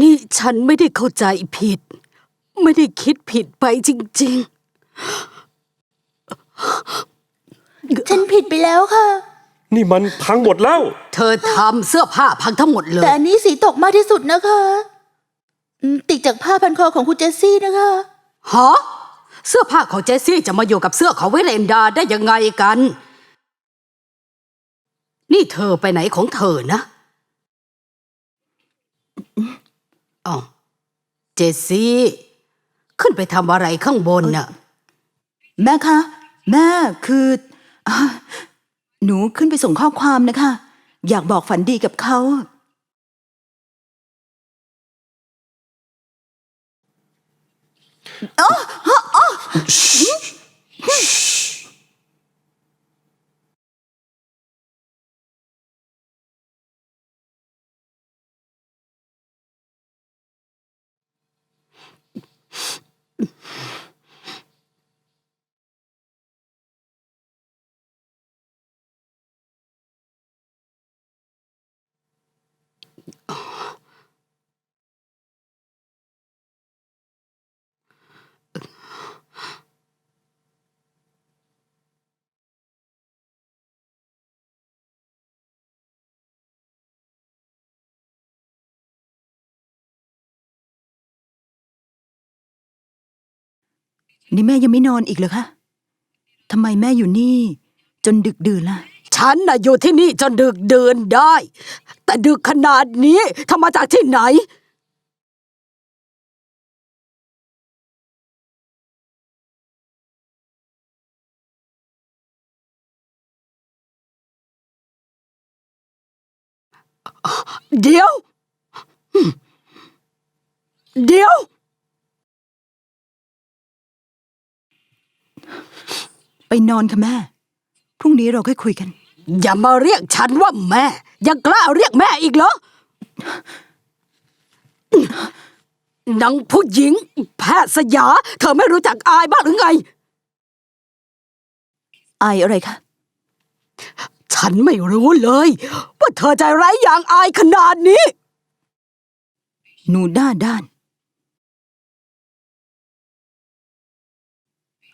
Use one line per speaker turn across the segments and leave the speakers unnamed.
นี่ฉันไม่ได้เข้าใจผิด ไม่ได้คิดผิดไปจริง ๆ
ฉันผิดไปแล้วค่ะ
นี่มันพังหมดแล้ว
ๆเธอทำเสื้อผ้าพังทั้งหมดเล
แต่
ย
อันนี้สีตกมากที่สุดนะคะอืมติดจากผ้าพันคอของคุณเจสซี่นะคะ
ฮะเสื้อผ้าของเจสซี่จะมาอยู่กับเสื้อของเวเรนดาได้ยังไงกัน นี่เธอไปไหนของเธอนะอ๋อเจสซี่ ขึ้นไปทำอะไรข้างบนน่ะ
แม่คะ แม่คืออ่า หนูขึ้นไปส่งข้อความนะคะ อยากบอกฝันดีกับเขา นี่แม่ยังไม่นอนอีกเหรอคะทำไมแม่อยู่นี่ จนดึกดื่นล่ะ
ฉันน่ะอยู่ที่นี่จนดึกเดินได้ แต่ดึกขนาดนี้ทำมาจากที่ไหน เดี๋ยว เดี๋ยว
ไป นอนค่ะแม่ พรุ่งนี้เราค่อยคุยกัน
อย่ามาเรียกฉันว่าแม่ ยังกล้าเรียกแม่อีกเหรอ นังผู้หญิง แพทย์สยา เธอไม่รู้จักอายบ้างหรือไง
อายอะไรคะ
ฉันไม่รู้เลย ว่าเธอใจร้ายอย่างอายขนาดนี้
หนูด้าด้าน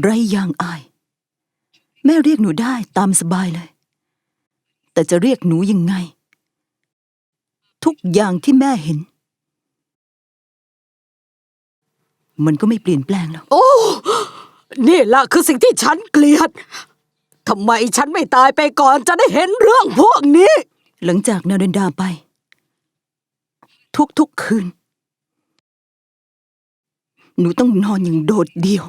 ไรอย่างอาย แม่เรียกหนูได้ตามสบายเลย แต่จะเรียกหนูยังไง ทุกอย่างที่แม่เห็น มันก็ไม่เปลี่ยนแปลงหรอก
โอ้ นี่ล่ะคือสิ่งที่ฉันเกลียด ทำไมฉันไม่ตายไปก่อนจะได้เห็นเรื่องพวกนี้
หลังจากนาเรนดาไป ทุกๆคืน หนูต้องนอนอย่างโดดเดี่ยว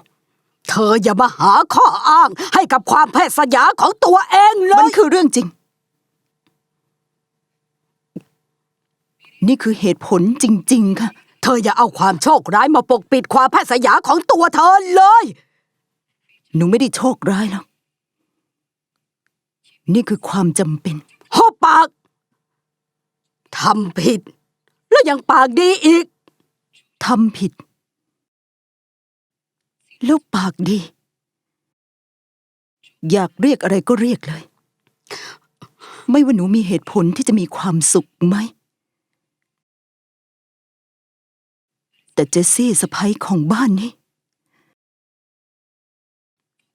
เธออย่ามาหาข้ออ้างให้กับความแพทย์สยาของตัวเองเล
มัน
ย
คือเรื่องจริง นี่คือเหตุผลจริง ๆ ค่ะ
เธออย่าเอาความโชคร้ายมาปกปิดความแพทย์สยาของตัวเธอเลย
หนูไม่ได้โชคร้ายหรอก นี่คือความจำเป็น
หุบปากทำผิด แล้วยังปากดีอีก
ทำผิด แล้วปากดี อยากเรียกอะไรก็เรียกเลย ไม่ว่าหนูมีเหตุผลที่จะมีความสุขไหม แต่เจสซี่สะพ้ยของบ้านนี้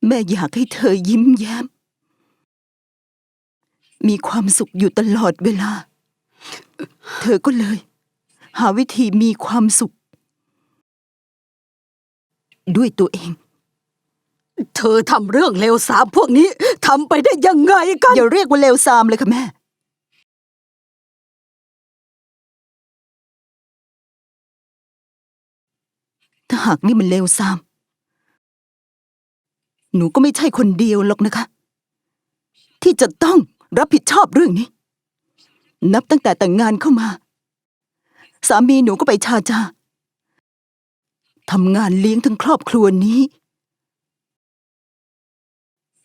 แม่อยากให้เธอยิ้มแย้ม มีความสุขอยู่ตลอดเวลา เธอก็เลย หาวิธีมีความสุข ด้วยตัวเอง
เธอทำเรื่องเลวสามพวกนี้ทำไปได้ยังไงกัน
อย่าเรียกว่าเลวซามเลยค่ะแม่ ถ้าหากนี่มันเลวซาม หนูก็ไม่ใช่คนเดียวหรอกนะคะ ที่จะต้องรับผิดชอบเรื่องนี้ นับตั้งแต่แต่งงานเข้ามา สามีหนูก็ไปชาจา ทำงานเลี้ยงทั้งครอบครัวนี้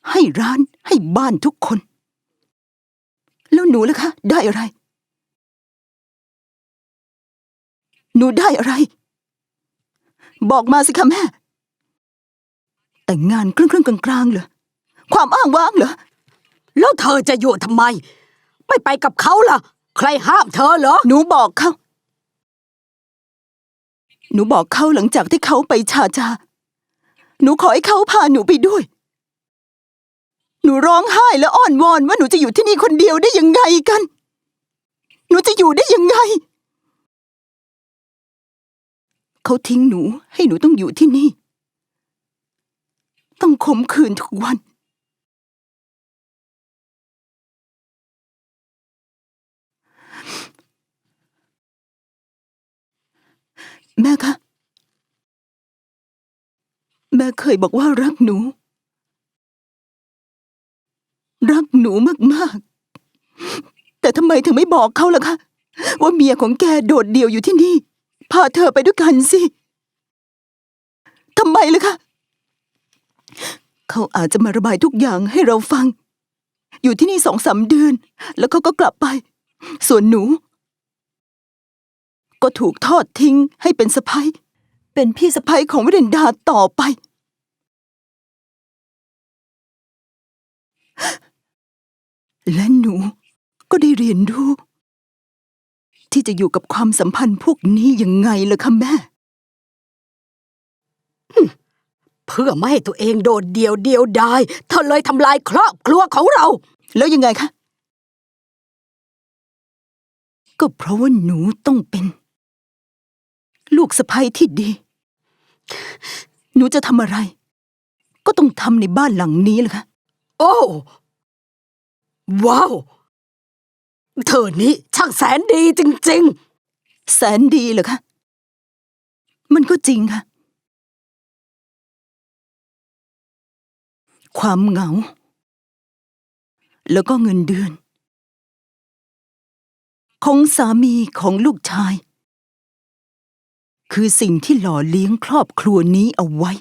ให้ร้านให้บ้านทุกคน แล้วหนูล่ะคะ ได้อะไร หนูได้อะไร บอกมาสิคะแม่ แต่งานครึ่งครึ่งกลางๆเหรอความอ้างว้างเหรอ
แล้วเธอจะอยู่ทำไม ไม่ไปกับเขาล่ะ ใครห้ามเธอเหรอ
หนูบอกเขา หนูบอกเขาหลังจากที่เขาไปชาจา หนูขอให้เขาพาหนูไปด้วย หนูร้องไห้และอ้อนวอนว่าหนูจะอยู่ที่นี่คนเดียวได้ยังไงกัน หนูจะอยู่ได้ยังไง เขาทิ้งหนูให้หนูต้องอยู่ที่นี่ ต้องขมขืนทุกวัน แม่คะ แม่เคยบอกว่ารักหนู รักหนูมากๆ แต่ทำไมถึงไม่บอกเขาล่ะคะ ว่าเมียของแกโดดเดี่ยวอยู่ที่นี่ พาเธอไปด้วยกันสิทำไมล่ะคะ เขาอาจจะมาระบายทุกอย่างให้เราฟัง อยู่ที่นี่สองสามเดือน แล้วเขาก็กลับไป ส่วนหนู ก็ถูกทอดทิ้งให้เป็นสะพ้ยเป็นพี่สะพ้ยของวิเดนดาต่อไป และหนูก็ได้เรียนรู้ ที่จะอยู่กับความสัมพันธ์พวกนี้ยังไงล่ะคะแม่
เพื่อไม่ให้ตัวเองโดดเดี่ยวเดียวดายเธอเลยทำลายครอบครัวของเรา
แล้วยังไงคะ ก็เพราะว่าหนูต้องเป็น ลูกสะใภ้ที่ดี หนูจะทำอะไร ก็ต้องทำในบ้านหลังนี้แหละค่ะ
โอ้ ว้าว เธอนี่ช่างแสนดีจริง
แสนดีเหรอคะ มันก็จริงค่ะ ความเหงา แล้วก็เงินเดือน ของสามีของลูกชาย คือสิ่งที่หล่อเลี้ยงครอบครัวนี้เอาไว้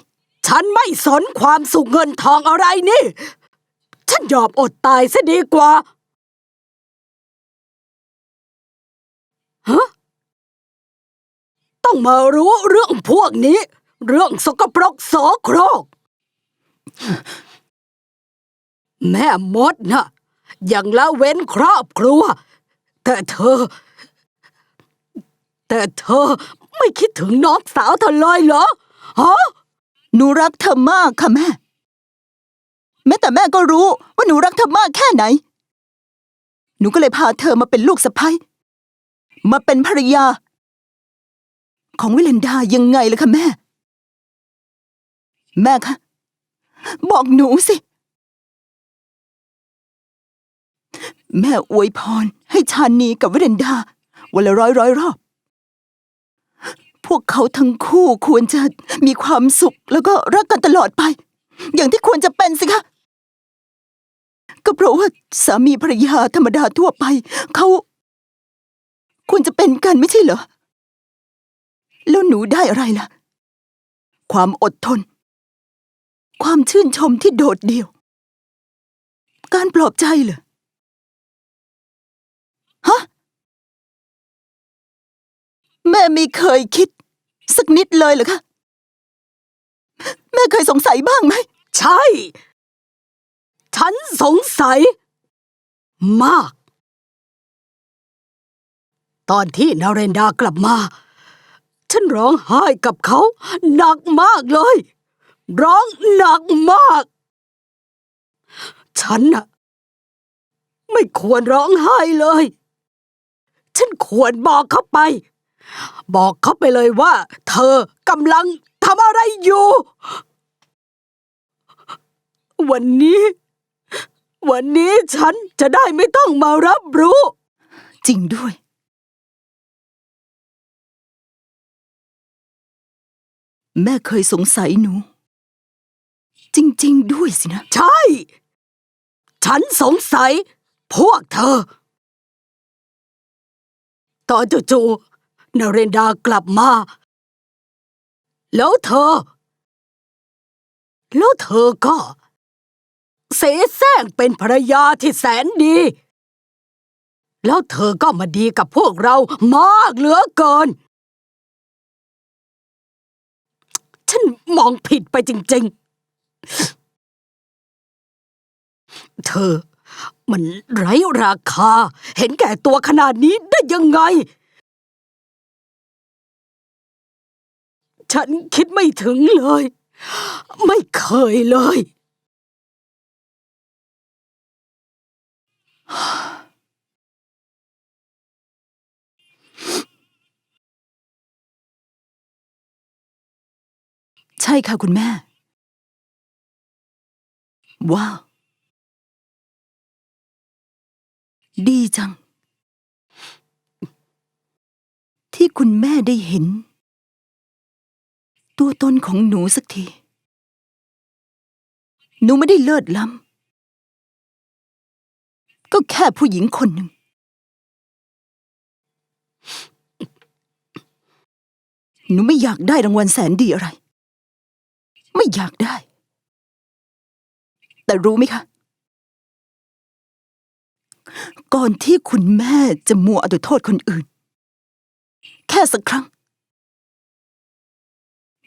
ฉันไม่สนความสุขเงินทองอะไรนี่ ฉันยอมอดตายซะดีกว่า ฮะ ต้องมารู้เรื่องพวกนี้ เรื่องสกปรกโสโครก แม่มดน่ะยังละเว้นครอบครัว แต่เธอ แต่เธอ ไม่คิดถึงน้องสาวเธอเลยเหรอฮะ
หนูรักเธอมากค่ะแม่ แม้แต่แม่ก็รู้ว่าหนูรักเธอมากแค่ไหน หนูก็เลยพาเธอมาเป็นลูกสะใภ้มาเป็นภรรยา ของวิเลนดายังไงล่ะคะแม่ แม่คะบอกหนูสิ แม่อวยพรให้ชานีกับวิเลนดา วันละร้อยร้อยรอบ วกเขาทั้งคู่ควรจะมีความสุขแล้วก็รักกันตลอดไป อย่างที่ควรจะเป็นสิคะ ก็เพราะว่าสามีภรรยาธรรมดาทั่วไป เขาควรจะเป็นกันไม่ใช่เหรอ แล้วหนูได้อะไรล่ะ ความอดทน ความชื่นชมที่โดดเดี่ยว การปลอบใจเหรอฮะแม่ไม่เคยคิด สักนิดเลยเหรอคะ แม่เคยสงสัยบ้างไหม
ใช่ ฉันสงสัย มาก ตอนที่นาเรนดากลับมา ฉันร้องไห้กับเขา หนักมากเลย ร้องหนักมาก ฉันน่ะ ไม่ควรร้องไห้เลย ฉันควรบอกเขาไป บอกเขาไปเลยว่า เธอกำลังทำอะไรอยู่ วันนี้ วันนี้ฉันจะได้ไม่ต้องมารับรู้
จริงด้วย แม่เคยสงสัยหนู จริง ๆ ด้วยสินะ
ใช่ ฉันสงสัย พวกเธอ ตอนจู่ๆ นเรนดากลับมา แล้วเธอ แล้วเธอก็ เสแสร้งเป็นภรรยาที่แสนดี แล้วเธอก็มาดีกับพวกเรามากเหลือเกิน ฉันมองผิดไปจริง ๆ เธอ มันไร้ราคา เห็นแก่ตัวขนาดนี้ได้ยังไง ฉันคิดไม่ถึงเลย ไม่เคยเลย
ใช่ค่ะคุณแม่ ว้าว ดีจัง ที่คุณแม่ได้เห็น ตัวตนของหนูสักที หนูไม่ได้เลิศล้ำก็แค่ผู้หญิงคนหนึ่ง หนูไม่อยากได้รางวัลแสนดีอะไร ไม่อยากได้ แต่รู้ไหมคะ ก่อนที่คุณแม่จะมัวเอาแต่โทษคนอื่น แค่สักครั้ง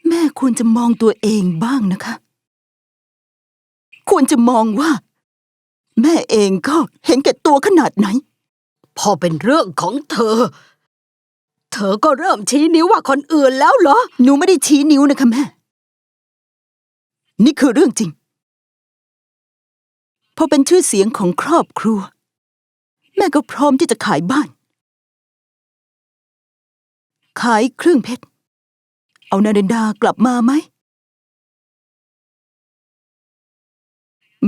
แม่ควรจะมองตัวเองบ้างนะคะ ควรจะมองว่า แม่เองก็เห็นแก่ตัวขนาดไหน
พอเป็นเรื่องของเธอ เธอก็เริ่มชี้นิ้วว่าคนอื่นแล้วเหรอ
หนูไม่ได้ชี้นิ้วนะคะแม่ นี่คือเรื่องจริง พอเป็นชื่อเสียงของครอบครัว แม่ก็พร้อมที่จะขายบ้าน ขายเครื่องเพชร เอานาเดนดากลับมาไหม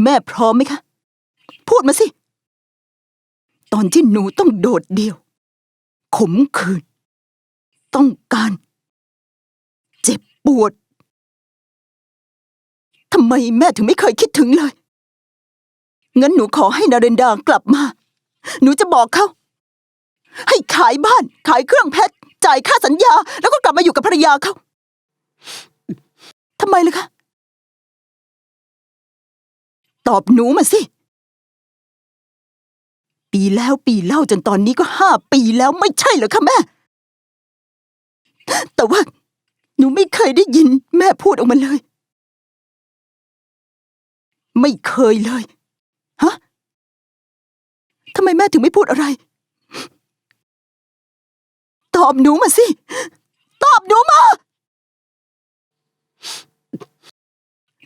แม่พร้อมไหมคะ พูดมาสิ ตอนที่หนูต้องโดดเดี่ยว ขมขื่นต้องการ เจ็บปวดทำไมแม่ถึงไม่เคยคิดถึงเลย งั้นหนูขอให้นาเรนดากลับมา หนูจะบอกเขา ให้ขายบ้าน ขายเครื่องเพชร จ่ายค่าสัญญา แล้วก็กลับมาอยู่กับภรรยาเขา ทำไมล่ะคะ ตอบหนูมาสิ ปีแล้วปีเล่าจนตอนนี้ก็ห้าปีแล้วไม่ใช่เหรอคะแม่ แต่ว่า หนูไม่เคยได้ยินแม่พูดออกมาเลย ไม่เคยเลย ฮะทำไมแม่ถึงไม่พูดอะไร ตอบหนูมาสิ ตอบหนูมา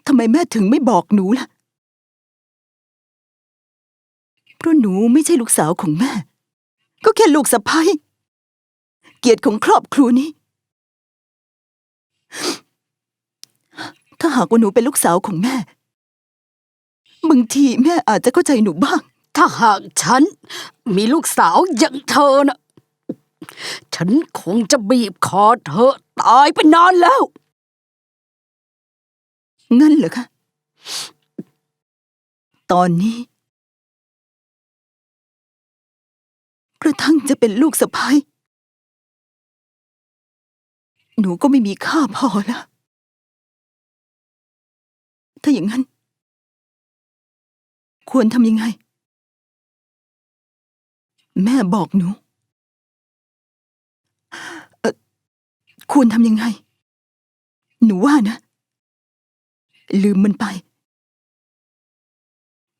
ทำไมแม่ถึงไม่บอกหนูล่ะ เพราะหนูไม่ใช่ลูกสาวของแม่ ก็แค่ลูกสะใภ้เกียรติของครอบครัวนี้ ถ้าหากว่าหนูเป็นลูกสาวของแม่บางทีแม่อาจจะเข้าใจหนูบ้าง
ถ้าหากฉัน มีลูกสาวอย่างเธอนะฉันคงจะบีบคอเธอตายไปนานแล้ว
งั้นเหรอคะ ตอนนี้ กระทั่งจะเป็นลูกสะพ้ายหนูก็ไม่มีค่าพอแล้วถ้าอย่างนั้น ควรทำยังไง แม่บอกหนูเออควรทำยังไง หนูว่านะ ลืมมันไป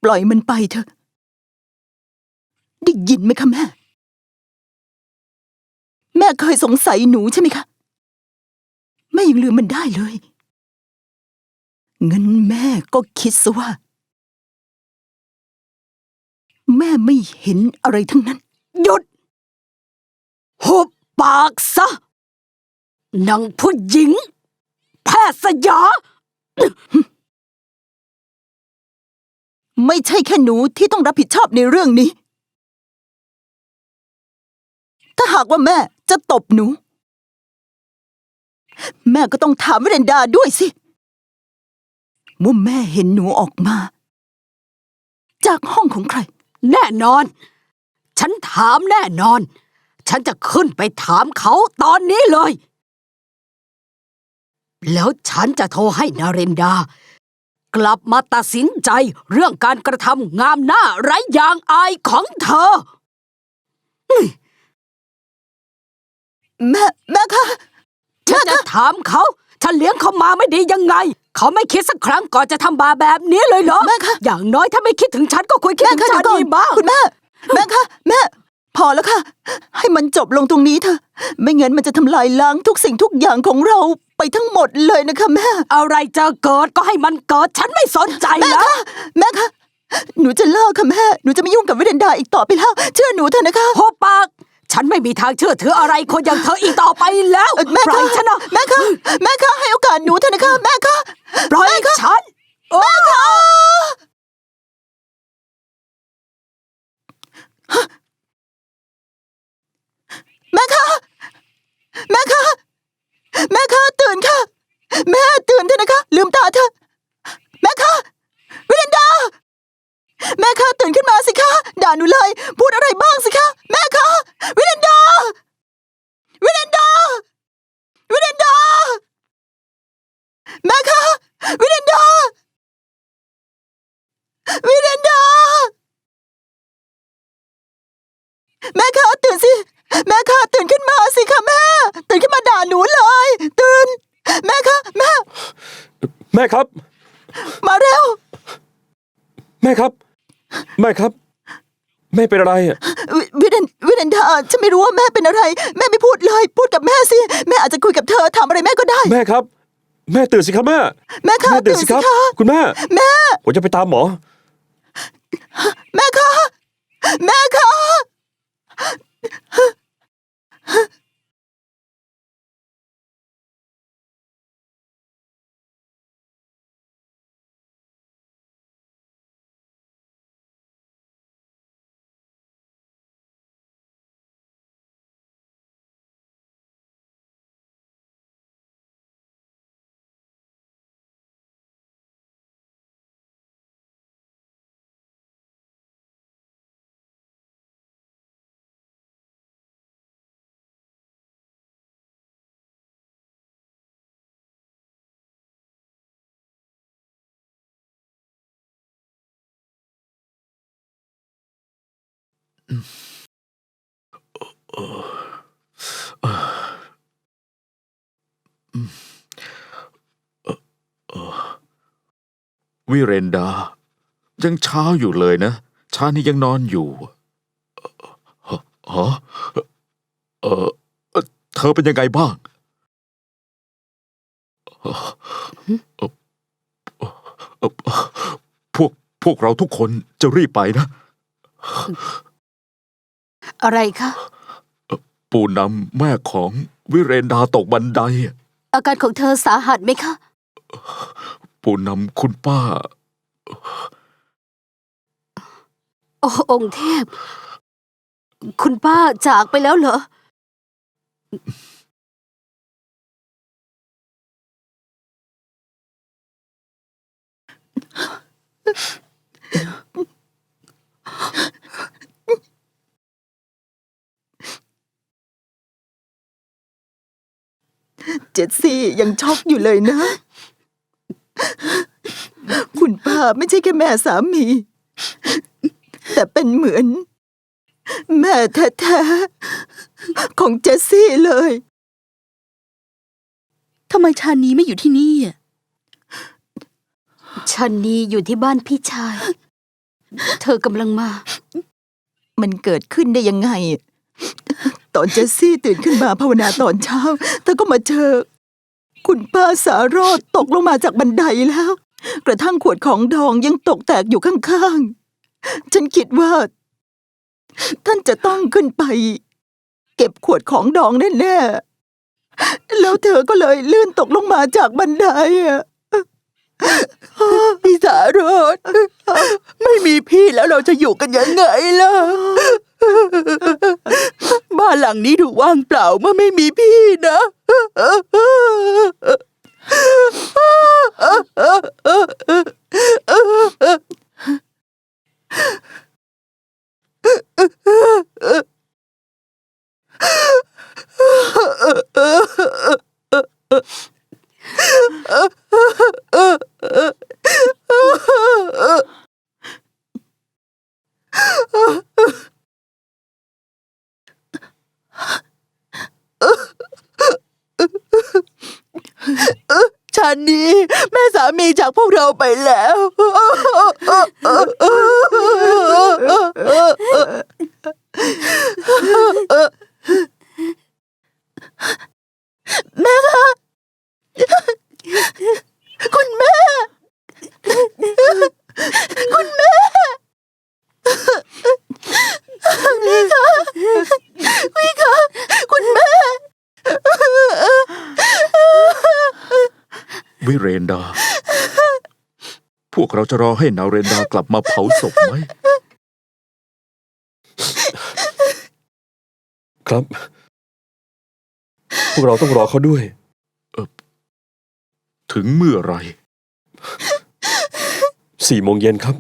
ปล่อยมันไปเถอะ ได้ยินไหมคะแม่ แม่เคยสงสัยหนูใช่ไหมคะ แม่ยังลืมมันได้เลยงั้นแม่ก็คิดซะว่า แม่ไม่เห็นอะไรทั้งนั้น
หยุดหุบปากซะนางผู้หญิง แพทย์สยา
ไม่ใช่แค่หนูที่ต้องรับผิดชอบในเรื่องนี้ ถ้าหากว่าแม่จะตบหนู แม่ก็ต้องถามเรนดาด้วยสิว่าแม่เห็นหนูออกมา จากห้องของใคร
แน่นอน ฉันถามแน่นอน ฉันจะขึ้นไปถามเขาตอนนี้เลย แล้วฉันจะโทรให้นาเรนดา กลับมาตัดสินใจเรื่องการกระทำงามหน้าไร้ยางอายของเธอ
แม่แม่คะ
ฉันจะถามเขาฉันเลี้ยงเขามาไม่ดียังไง เขาไม่คิดสักครั้งก่อนจะทำบาปแบบนี้เลยเหรอ
แม่คะ
อย่างน้อยถ้าไม่คิดถึงฉันก็ควรคิด
แม่
ถึง
คะ
ฉั
เดี๋ยวก่อน
นดีบ้าง
คุณแม่ แม่คะ แม่ พอแล้วค่ะ ให้มันจบลงตรงนี้เถอะ ไม่งั้นมันจะทำลายล้างทุกสิ่งทุกอย่างของเราไปทั้งหมดเลยนะคะแม่
อะไรจะเกิดก็ให้มันเกิด ฉันไม่สนใจ
แม่
แล้ว
คะแม่คะหนูจะเลิกค่ะแม่ หนูจะไม่ยุ่งกับวิเดนดาอีกต่อไปแล้ว เชื่อหนูเถอะนะคะ
โหปาก ฉันไม่มีทางเชื่อถืออะไรคนอย่างเธออีกต่อไปแล้ว
เอ่อแม่
ปล่
คะ
อยฉันนะ
แม่คะ แม่คะให้โอกาสหนูเถอะนะคะ แม่คะ
ปล่อยฉันโอ้
แม่คะแม่คะแม่คะตื่นค่ะ แม่ตื่นเถอะนะคะ ลืมตาเถอะแม่คะวิเดนดา แม่คะตื่นขึ้นมาสิคะด่าหนูเลย พูดอะไรบ้างสิคะแม่คะวิเดนดาวิเดนดาวิเดนดาแม่คะวิเดนดาวิเดนดาแม่คะตื่นสิ แม่คะตื่นขึ้นมาสิคะแม่ ตื่นขึ้นมาด่าหนูเลย ตื่น แม่คะแม่
แม่ครับ
มาเร็ว
แม่ครับ แม่ครับ แม่เป็นอะไรอะ
วิวิเดนวิเดนดาฉันไม่รู้ว่าแม่เป็นอะไร แม่ไม่พูดเลย พูดกับแม่สิ แม่อาจจะคุยกับเธอทำอะไรแม่ก็ได้
แม่ครับ แม่ตื่นสิครับแม่
แม่คะ
แม่ตื่
ตื่
น
น
สิ
สิ
ครับ
คะ
คุณแม่
แม่
ผมจะไปตามหมอ
แม่คะแม่คะ っ
วิเรนดา ยังเช้าอยู่เลยนะชานี่ยังนอนอยู่เอ่อฮะเออเธอเป็นยังไงบ้าง พวกพวกเราทุกคนจะรีบไปนะ
อะไรคะ
ปู่นำแม่ของวิเรนดาตกบันได
อาการของเธอสาหัสไหมคะ
ปู่นำคุณป้า
โอ้องค์เทพ คุณป้าจากไปแล้วเหรอ
เจสซี่ยังช็อกอยู่เลยนะ คุณป้าไม่ใช่แค่แม่สามี แต่เป็นเหมือน แม่แท้ๆของเจสซี่เลย
ทำไมชานีไม่อยู่ที่นี่อะ
ชันนีอยู่ที่บ้านพี่ชาย เธอกำลังมา
มันเกิดขึ้นได้ยังไง ตอนเจสซี่ตื่นขึ้นมาภาวนาตอนเช้าเธอก็มาเจอ คุณป้าสารอดตกลงมาจากบันไดแล้ว กระทั่งขวดของดองยังตกแตกอยู่ข้างๆ ฉันคิดว่า ท่านจะต้องขึ้นไป เก็บขวดของดองแน่ๆแล้วเธอก็เลยลื่นตกลงมาจากบันไดอะ
พี่สารดไม่มีพี่แล้วเราจะอยู่กันยังไงล่ะ บ้านหลังนี้ถูกว่างเปล่าเมื่อไม่มีพี่นะ
เา
นนี้ แม่สามีจากพวกเราไปแล้ว แม่คะคุณแม่ คุณแม่ พี่คะพี่คะคุณแม่
วิ เรนดา พวกเราจะรอให้นาเรนดากลับมาเผาศพไหม
ครับ พวกเราต้องรอเขาด้วย
ถึงเมื่อไหร
สี่โมงเย็นครับ